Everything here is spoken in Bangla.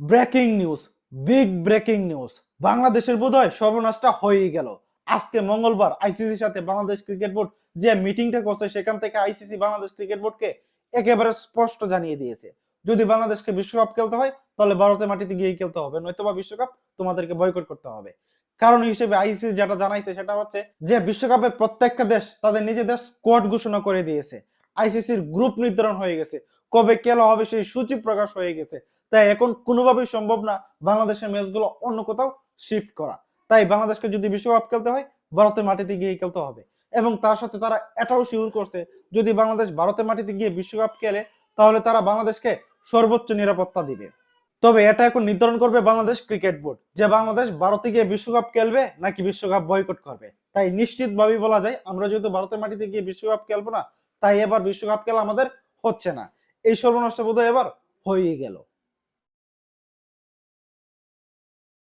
Breaking news, big breaking news. বাংলাদেশের বোধহয় সর্বনাশটা হয়েই গেল। আজকে মঙ্গলবার আইসিসির সাথে বাংলাদেশ ক্রিকেট বোর্ড যে মিটিংটা করছে, সেখান থেকে আইসিসি বাংলাদেশ ক্রিকেট বোর্ডকে একেবারে স্পষ্ট জানিয়ে দিয়েছে। যদি বাংলাদেশকে বিশ্বকাপ খেলতে হয়, তাহলে ভারতের মাটিতে গিয়েই খেলতে হবে, নয়তোবা বিশ্বকাপ তোমাদেরকে বয়কট করতে হবে। কারণ হিসেবে আইসিসি যেটা জানাইছে, সেটা হচ্ছে যে বিশ্বকাপের প্রত্যেকটা দেশ তাদের নিজেদের স্কোয়াড ঘোষণা করে দিয়েছে। আইসিসির গ্রুপ নির্ধারণ হয়ে গেছে। কবে খেলা হবে সেই সূচি প্রকাশ হয়ে গেছে। তাই এখন কোনোভাবেই সম্ভব না বাংলাদেশের ম্যাচগুলো অন্য কোথাও শিফট করা। তাই বাংলাদেশকে যদি বিশ্বকাপ খেলতে হয়, ভারতের মাটিতে গিয়ে খেলতে হবে। এবং তার সাথে তারা এটাও শিউর করছে, যদি বাংলাদেশ ভারতের মাটিতে গিয়ে বিশ্বকাপ খেলে, তাহলে তারা বাংলাদেশকে সর্বোচ্চ নিরাপত্তা দিবে। তবে এটা এখন নির্ধারণ করবে বাংলাদেশ ক্রিকেট বোর্ড, যে বাংলাদেশ ভারতে গিয়ে বিশ্বকাপ খেলবে নাকি বিশ্বকাপ বয়কট করবে। তাই নিশ্চিতভাবেই বলা যায়, আমরা যেহেতু ভারতের মাটিতে গিয়ে বিশ্বকাপ খেলব না, তাই এবার বিশ্বকাপ খেলা আমাদের হচ্ছে না। এই সর্বনাশটা বোধহয় এবার হয়ে গেল।